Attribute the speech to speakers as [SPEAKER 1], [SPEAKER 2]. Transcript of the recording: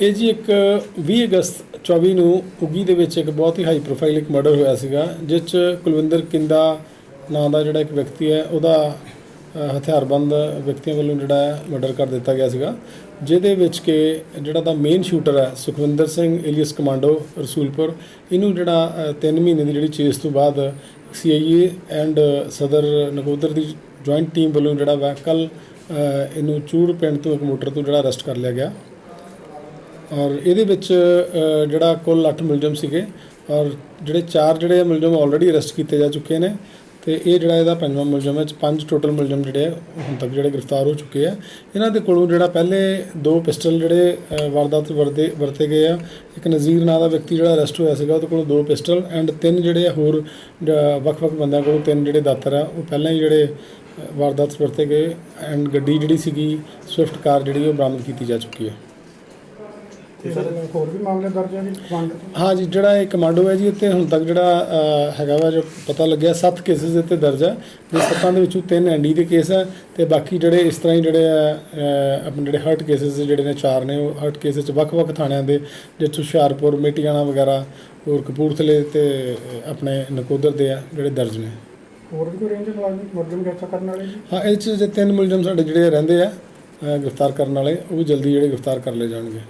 [SPEAKER 1] ਇਹ ਜੀ ਇੱਕ 20 ਅਗਸਤ 24 ਨੂੰ ਉਗੀ ਦੇ ਵਿੱਚ ਇੱਕ ਬਹੁਤ ਹੀ ਹਾਈ ਪ੍ਰੋਫਾਈਲ ਇੱਕ ਮਰਡਰ ਹੋਇਆ ਸੀਗਾ, ਜਿਸ 'ਚ ਕੁਲਵਿੰਦਰ ਕਿੰਦਾ ਨਾਂ ਦਾ ਜਿਹੜਾ ਇੱਕ ਵਿਅਕਤੀ ਹੈ, ਉਹਦਾ ਹਥਿਆਰਬੰਦ ਵਿਅਕਤੀਆਂ ਵੱਲੋਂ ਜਿਹੜਾ ਮਰਡਰ ਕਰ ਦਿੱਤਾ ਗਿਆ ਸੀਗਾ, ਜਿਹਦੇ ਵਿੱਚ ਕਿ ਜਿਹੜਾ ਦਾ ਮੇਨ ਸ਼ੂਟਰ ਹੈ ਸੁਖਵਿੰਦਰ ਸਿੰਘ ਏਲੀਅਸ ਕਮਾਂਡੋ ਰਸੂਲਪੁਰ, ਇਹਨੂੰ ਜਿਹੜਾ 3 ਮਹੀਨੇ ਦੀ ਜਿਹੜੀ ਚੇਸ ਤੋਂ ਬਾਅਦ ਸੀਆਈਏ ਐਂਡ ਸਦਰ ਨਕੋਦਰ ਦੀ ਜੁਆਇੰਟ ਟੀਮ ਵੱਲੋਂ ਜਿਹੜਾ ਵਾ ਕੱਲ ਇਹਨੂੰ ਚੂੜ ਪਿੰਡ ਤੋਂ ਇੱਕ ਮੋਟਰ ਤੋਂ ਜਿਹੜਾ ਅਰੈਸਟ ਕਰ ਲਿਆ ਗਿਆ। ਔਰ ਇਹਦੇ ਵਿੱਚ ਜਿਹੜਾ ਕੁੱਲ 8 ਮੁਲਜ਼ਮ ਸੀਗੇ ਔਰ ਜਿਹੜੇ ਚਾਰ ਜਿਹੜੇ ਮੁਲਜ਼ਮ ਆਲਰੇਡੀ ਅਰੈਸਟ ਕੀਤੇ ਜਾ ਚੁੱਕੇ ਨੇ ਤੇ ਇਹ ਜਿਹੜਾ ਇਹਦਾ ਪੰਜਵਾਂ ਮੁਲਜ਼ਮ ਹੈ ਪੰਜ ਟੋਟਲ ਮੁਲਜ਼ਮ ਜਿਹੜੇ ਆ, ਹੁਣ ਤੱਕ ਜਿਹੜੇ ਗ੍ਰਿਫਤਾਰ ਹੋ ਚੁੱਕੇ ਆ। ਇਹਨਾਂ ਦੇ ਕੋਲੋਂ ਜਿਹੜਾ ਪਹਿਲੇ ਦੋ ਪਿਸਟਲ ਜਿਹੜੇ ਵਾਰਦਾਤ ਵਰਦੇ ਵਰਤੇ ਗਏ ਆ ਇੱਕ ਨਜ਼ੀਰ ਨਾਂ ਦਾ ਵਿਅਕਤੀ ਜਿਹੜਾ ਅਰੈਸਟ ਹੋਇਆ ਸੀਗਾ ਉਹਦੇ ਕੋਲੋਂ ਦੋ ਪਿਸਟਲ ਐਂਡ ਤਿੰਨ ਜਿਹੜੇ ਆ ਹੋਰ ਵੱਖ-ਵੱਖ ਬੰਦਿਆਂ ਕੋਲੋਂ ਤਿੰਨ ਜਿਹੜੇ ਦਾਤਰ ਆ ਉਹ ਪਹਿਲਾਂ ਹੀ ਜਿਹੜੇ ਵਾਰਦਾਤ ਵਰਤੇ ਗਏ ਐਂਡ ਗੱਡੀ ਜਿਹੜੀ ਸੀਗੀ ਸਵਿਫਟ ਕਾਰ ਜਿਹੜੀ ਉਹ ਬਰਾਮਦ ਕੀਤੀ ਜਾ ਚੁੱਕੀ ਹੈ
[SPEAKER 2] ਤੇ ਸਰ ਹੋਰ ਵੀ ਮਾਮਲੇ ਦਰਜ ਹੈ ਜੀ ਕਮਾਂਡਰ
[SPEAKER 1] ਹਾਂ ਜੀ ਜਿਹੜਾ ਇਹ ਕਮਾਂਡੋ ਹੈ ਜੀ ਇੱਥੇ ਹੁਣ ਤੱਕ ਜਿਹੜਾ ਹੈਗਾ ਵਾ ਜੋ ਪਤਾ ਲੱਗਿਆ 7 ਕੇਸਿਸ ਇੱਥੇ ਦਰਜ ਹੈ ਜੇ ਸੱਤਾਂ ਦੇ ਵਿੱਚੋਂ ਤਿੰਨ ਐਨਡੀ ਦੇ ਕੇਸ ਹੈ ਤੇ ਬਾਕੀ ਜਿਹੜੇ ਇਸ ਤਰ੍ਹਾਂ ਹੀ ਜਿਹੜੇ ਆਪਣੇ ਜਿਹੜੇ ਹਰਟ ਕੇਸਿਸ ਜਿਹੜੇ ਨੇ ਚਾਰ ਨੇ ਉਹ ਹਰਟ ਕੇਸਿਸ ਚ ਵੱਖ-ਵੱਖ ਥਾਣਿਆਂ ਦੇ 'ਚ ਹੁਸ਼ਿਆਰਪੁਰ ਮੇਟੀਆਣਾ ਵਗੈਰਾ ਹੋਰ ਕਪੂਰਥਲੇ ਤੇ ਆਪਣੇ ਨਕੋਦਰ ਦੇ ਆ ਜਿਹੜੇ ਦਰਜ ਨੇ।
[SPEAKER 2] ਹੋਰ ਵੀ ਕੋਈ ਰੇਂਜ ਦੇ ਮੁਲਾਜ਼ਮ ਮੁਲਜ਼ਮ ਗ੍ਰਿਫਤਾਰ ਕਰਨ ਵਾਲੇ ਜੀ?
[SPEAKER 1] ਹਾਂ ਇਹ 'ਚ ਜੇ ਤਿੰਨ ਮੁਲਜ਼ਮ ਸਾਡੇ ਜਿਹੜੇ ਰਹਿੰਦੇ ਆ ਗ੍ਰਿਫਤਾਰ ਕਰਨ ਵਾਲੇ ਉਹ ਵੀ ਜਲਦੀ ਜਿਹੜੇ ਗ੍ਰਿਫਤਾਰ ਕਰ ਲਏ ਜਾਣਗੇ।